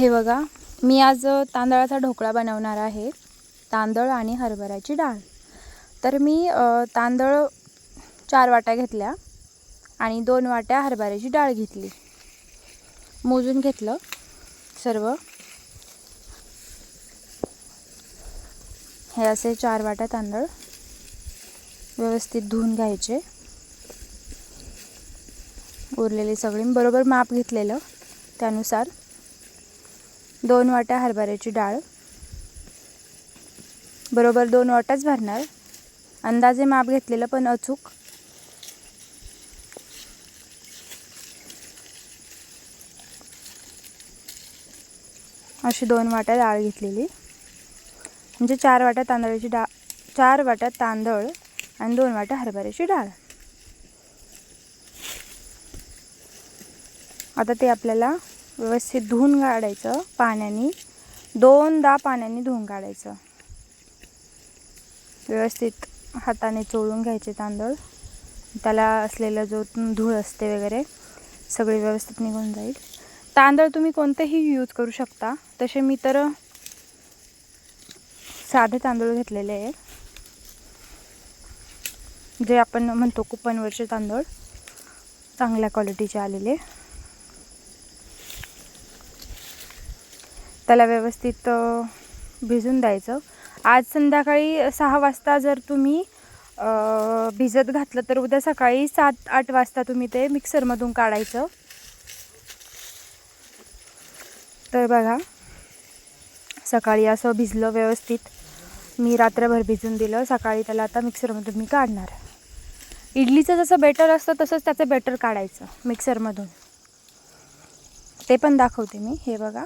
हे बघा मी आज तांदळाचा ढोकळा बनवणार आहे. तांदळ आणि हरभऱ्याची डाळ. तर मी तांदळ चार वाट्या घेतल्या आणि दोन वाट्या हरभऱ्याची डाळ घेतली. मोजून घेतलं सर्व. हे असे चार वाट्या तांदळ व्यवस्थित धुवून घ्यायचे. उरलेले सगळे बरोबर माप घेतलेलं त्यानुसार. दोन वाट्या हरभऱ्याची डाळ. बरोबर दोन वाट्याच भरणार. अंदाजे माप घेतलेलं पण अचूक. अशी दोन वाट्या डाळ घेतलेली. म्हणजे चार वाट्या तांदळाची डाळ चार वाट्या तांदळ आणि दोन वाट्या हरभऱ्याची डाळ. आता ते आपल्याला व्यवस्थित धुवून काढायचं पाण्याने. दोनदा पाण्याने धुवून काढायचं. व्यवस्थित हाताने चोळून घ्यायचे तांदूळ. त्याला असलेला जो धूळ असते वगैरे सगळे व्यवस्थित निघून जाईल. तांदूळ तुम्ही कोणतेही यूज करू शकता. तसे मी तर साधे तांदूळ घेतलेले आहे. जे आपण म्हणतो कुपनवरचे तांदूळ चांगल्या क्वालिटीचे आलेले. त्याला व्यवस्थित भिजून द्यायचं. आज संध्याकाळी सहा वाजता जर तुम्ही भिजत घातलं तर उद्या सकाळी सात आठ वाजता तुम्ही ते मिक्सरमधून काढायचं. तर बघा सकाळी असं भिजलं व्यवस्थित. मी रात्रभर भिजून दिलं. सकाळी त्याला आता मिक्सरमधून मी काढणार. इडलीचं जसं बेटर असतं तसंच त्याचं बेटर काढायचं मिक्सरमधून. ते पण दाखवते मी. हे बघा.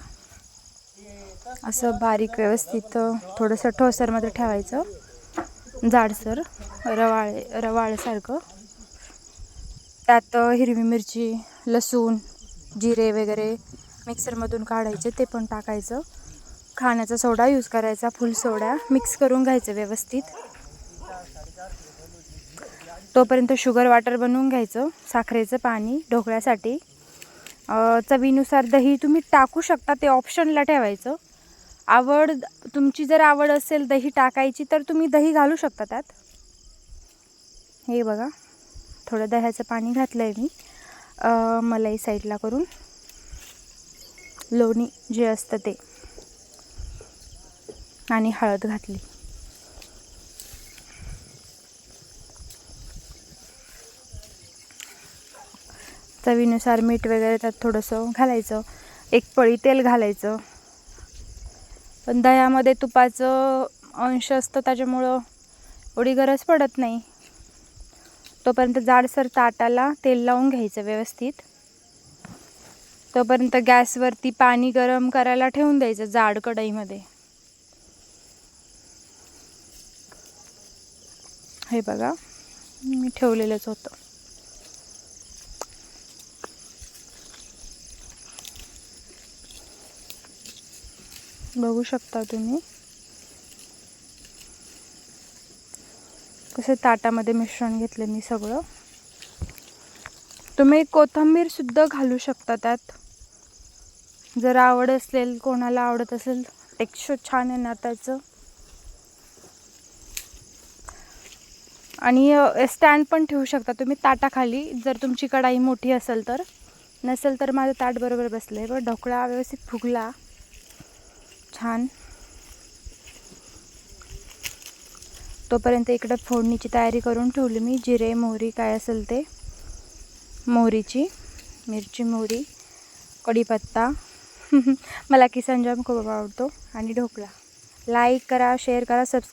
असं बारीक व्यवस्थित थोडंसं ठोसरमध्ये ठेवायचं. जाडसर रवाळ रवाळसारखं त्यात हिरवी मिरची लसूण जिरे वगैरे मिक्सरमधून काढायचे ते पण टाकायचं. खाण्याचा सोडा यूज करायचा फुल सोडा मिक्स करून घ्यायचं व्यवस्थित. तोपर्यंत शुगर वाटर बनवून घ्यायचं साखरेचं पाणी ढोकळ्यासाठी. चवीनुसार दही तुम्ही टाकू शकता ते ऑप्शनला ठेवायचं. आवड तुमची जर आवड असेल दही टाकायची तर तुम्ही दही घालू शकता त्यात. हे बघा थोडं दह्याचं पाणी घातलं आहे मी मलाई साईडला करून. लोणी जे असतं ते. आणि हळद घातली. चवीनुसार मीठ वगैरे त्यात थोडंसं घालायचं. एक पळी तेल घालायचं. पण दह्यामध्ये तुपाचं अंश असतं त्याच्यामुळं एवढी गरज पडत नाही. तोपर्यंत जाडसर ताटाला तेल लावून घ्यायचं व्यवस्थित. तोपर्यंत गॅसवरती पाणी गरम करायला ठेवून द्यायचं जाड कढईमध्ये. हे बघा मी ठेवलेलंच होतं. बघू शकता तुम्ही. कसं ताटामध्ये मिश्रण घेतलं मी सगळं. तुम्ही कोथंबीरसुद्धा घालू शकता त्यात. जर आवड असेल कोणाला आवडत असेल टेक्स्चर छान येणार त्याचं. आणि स्टँड पण ठेवू शकता तुम्ही ताटाखाली. जर तुमची कढाई मोठी असेल तर. नसेल तर माझं ताट बरोबर बसलं आहे बरं. ढोकळा व्यवस्थित फुगला. छान. तोपर्यंत इकडं फोडणीची तयारी करून ठेवली मी. जिरे मोहरी काय असेल ते. मोहरीची मिरची मोहरी कढीपत्ता. मला किसान जाम खूप आवडतो. आणि ढोकळा लाईक करा शेअर करा सबस्क्राईब